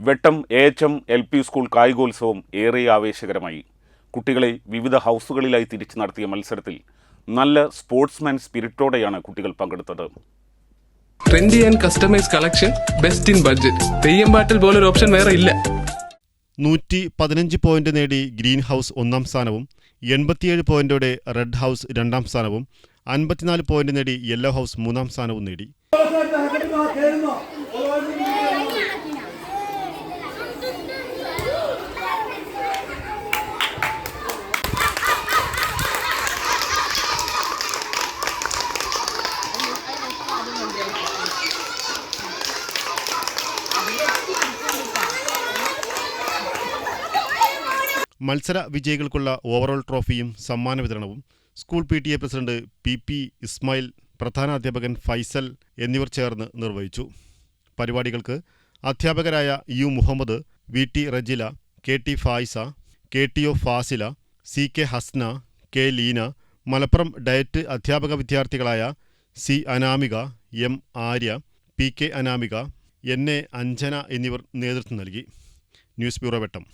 Vettam A H M L P school കായികോത്സവം ഏറെ ആവേശകരമായി. കുട്ടികളെ വിവിധ ഹൗസുകളിലായി തിരിച്ചു നടത്തിയ മത്സരത്തിൽ നല്ല സ്പോർട്സ്മാൻ സ്പിരിറ്റോടെയാണ് കുട്ടികൾ പങ്കെടുത്തത്. Trendy and customise collection best in budget. Theyyam പാട്ടിൽ പോലൊരു ഓപ്ഷൻ വേറെ ഇല്ല. നൂറ്റി പതിനഞ്ച് പോയിന്റ് നേടി ഗ്രീൻ ഹൗസ് ഒന്നാം സ്ഥാനവും എൺപത്തിയേഴ് പോയിന്റോടെ റെഡ് ഹൗസ് രണ്ടാം സ്ഥാനവും അൻപത്തിനാല് പോയിന്റ് നേടി യെല്ലോ ഹൗസ് മൂന്നാം സ്ഥാനവും നേടി. മത്സര വിജയികൾക്കുള്ള ഓവറോൾ ട്രോഫിയും സമ്മാന വിതരണവും. School P T A president P P Ismail പ്രധാന അധ്യാപകൻ ഫൈസൽ എന്നിവർ ചേർന്ന് നിർവഹിച്ചു. പരിപാടികൾക്ക് അധ്യാപകരായ U Muhammad V T Rajila K T Faisa K T O Fasila C K Hasna K Leena Malappuram DIET അധ്യാപക വിദ്യാർത്ഥികളായ C Anamika M Arya P K Anamika N A Anjana എന്നിവർ നേതൃത്വം നൽകി. News bureau Vettam.